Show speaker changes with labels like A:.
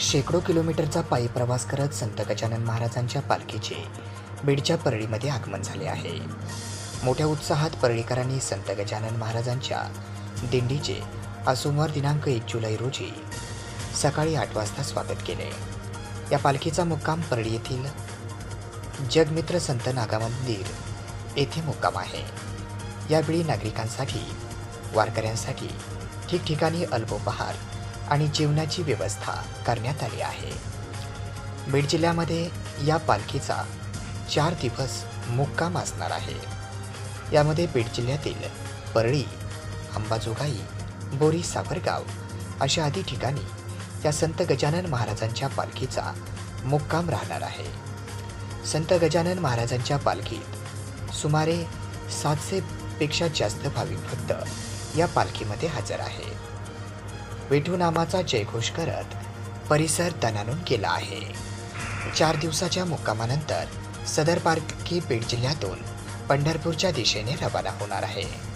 A: शेकडो किलोमीटरचा पायी प्रवास करत संत गजानन महाराजांच्या पालखीचे बीडच्या परळीमध्ये आगमन झाले आहे. मोठ्या उत्साहात परळीकरांनी संत गजानन महाराजांच्या दिंडीचे आज सोमवार दिनांक एक जुलै रोजी सकाळी आठ वाजता स्वागत केले. या पालखीचा मुक्काम परळी येथील जगमित्र संत नागा मंदिर येथे मुक्काम आहे. यावेळी नागरिकांसाठी वारकऱ्यांसाठी ठिकठिकाणी अल्पोपहार आणि जेवणाची व्यवस्था करण्यात आली आहे. बीड जिल्ह्यामध्ये या पालखीचा चार दिवस मुक्काम असणार आहे. यामध्ये बीड जिल्ह्यातील परळी अंबाजोगाई बोरी सावरगाव अशा आदी ठिकाणी या संत गजानन महाराजांच्या पालखीचा मुक्काम राहणार आहे. संत गजानन महाराजांच्या पालखीत सुमारे सातशेपेक्षा जास्त भाविक भक्त या पालखीमध्ये हजर आहे. विठू नामाचा जयघोष करत परिसर तणानून केला आहे. चार दिवसाच्या मुक्कामानंतर सदर पालखी बीड जिल्ह्यातून पंढरपूरच्या दिशेने रवाना होणार आहे.